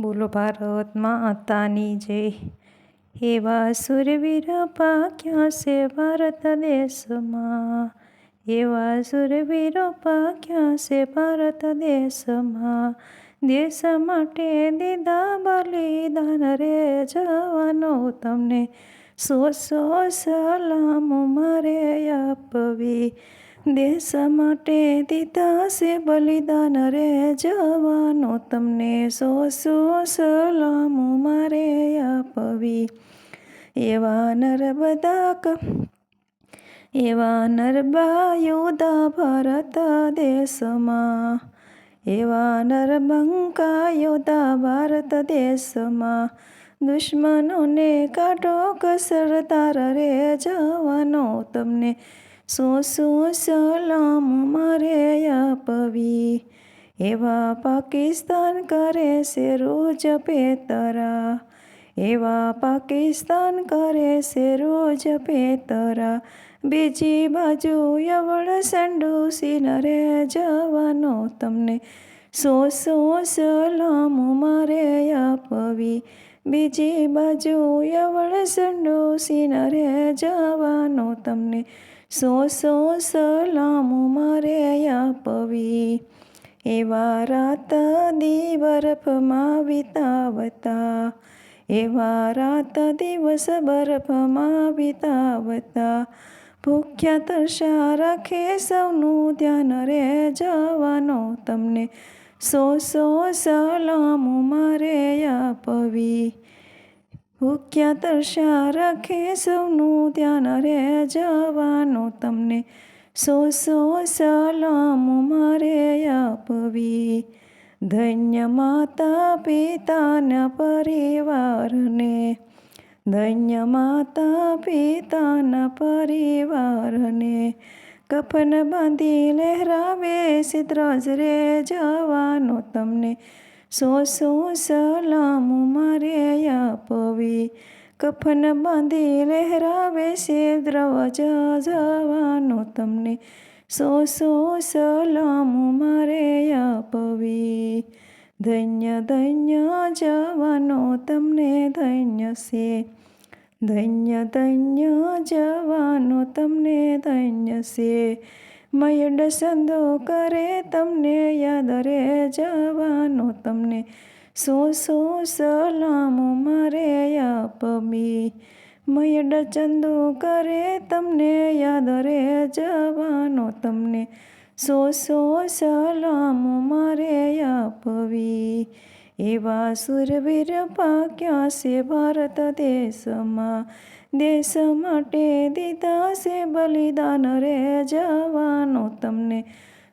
બોલો ભારત માતાની જય. એવા સુરવીર પાક્યા છે ભારત દેશમાં. એવા સુરવીર પાક્યા છે ભારત દેશમાં. દેશ માટે દીદા બલિદાન રે જવાનો તમને. સો સો સલામ મારે આપવી. દેશ માટે દીધા છે બલિદાન રે જવાનો. તમને સો સો સલામ મારે આપવી. એવા નર ક એવા નર્મા યોધા ભારત દેશમાં. એવા નરબંકા યોધા ભારત દેશમાં. દુશ્મનોને કાઢો કસરદાર રે જવાનો. તમને સો સો સલામ મારે આપવી. એવા પાકિસ્તાન કરે છે રોજ પેતરા. એવા પાકિસ્તાન કરે છે રોજ પેતરા. બીજી બાજુ યવળ સંડુસી નરે જવાનો તમને. સો સો સલામ મારે બીજી બાજુ યવળ સંડોસી રે જવાનો તમને સો સો સલામ મારે આપવી. એવા રાત દી બરફમાં વિતાવતા, એવા રાત દિવસ બરફમાં વિતાવતા. ભૂખ્યા તરસા રાખે સૌનું ધ્યાન રે જવાનો તમને સો સો સલામ મારે આપવી. ભૂખ્યા તરસા રાખે સૌનું ધ્યાન રે જવાનું તમને. સો સો સલામ મારે આપવી. ધન્ય માતા પિતાના પરિવારને. ધન્ય માતા પિતાના પરિવારને. કફન બાંધી લહેરાવે સિદ્રાજ રે જવાનો તમને. સો સો સલામ મારે આપવી. કફન બાંધી લહેરાવે છે દ્રવજ જવાનો તમને. સો સો સલામ મારે આપવી. ધન્ય ધન્ય જવાનો તમને ધન્ય છે. ધન્ય ધન્ય જવાનો તમને ધન્ય છે. મયડ સંદો કરે તમને યાદ રે જવાનો તમને. સો સો સલામો મારે આપમી. મયડ ચંદો કરે તમને યાદ રે જવાનો તમને. સો સો સલામો મારે આપવી. એવા સુરવીર પાક્યા છે ભારત દેશમાં. દેશ માટે દીધા છે બલિદાન રે જવાનો તમને.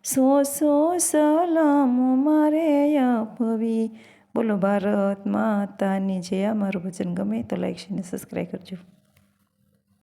સો સો સલામ મારે આપવી. બોલો ભારત માતાની જે અમારું ભજન ગમે તો લાઈક અને સબસ્ક્રાઈબ કરજો.